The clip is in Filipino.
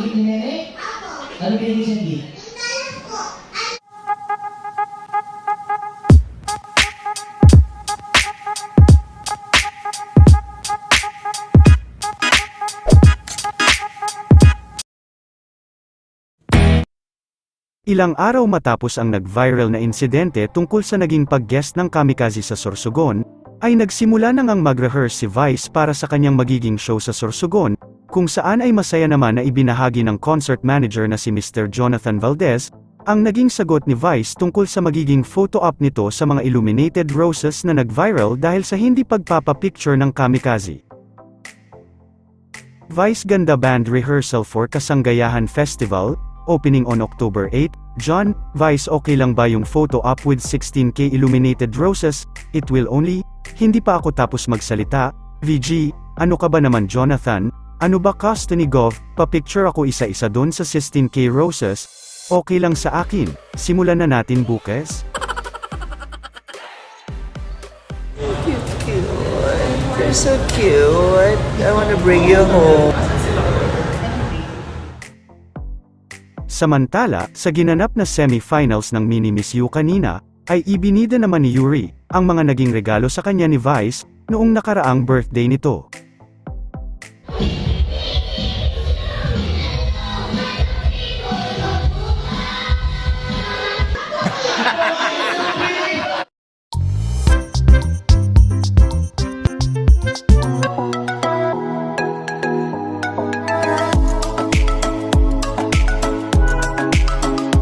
gift ni Nene? Ano binigay siyang gift? Ilang araw matapos ang nag-viral na insidente tungkol sa naging pag-guest ng kamikaze sa Sorsogon, ay nagsimula na ngang mag-rehearse si Vice para sa kanyang magiging show sa Sorsogon, kung saan ay masaya naman na ibinahagi ng concert manager na si Mr. Jonathan Valdez, ang naging sagot ni Vice tungkol sa magiging photo op nito sa mga illuminated roses na nag-viral dahil sa hindi pagpapapicture ng kamikaze. Vice Ganda Band Rehearsal for Kasanggayahan Festival, opening on October 8, John, Vice okay lang ba yung photo op with 16k illuminated roses, it will only, hindi pa ako tapos magsalita, VG, ano ka ba naman Jonathan, ano ba cost ni Gov, pa-picture ako isa-isa doon sa 16k roses, okay lang sa akin, simulan na natin? Cute, cute. You're so cute. I want to bring you home. Samantala, sa ginanap na semi-finals ng Mini Miss You kanina, ay ibinida naman ni Yuri, ang mga naging regalo sa kanya ni Vice, noong nakaraang birthday nito.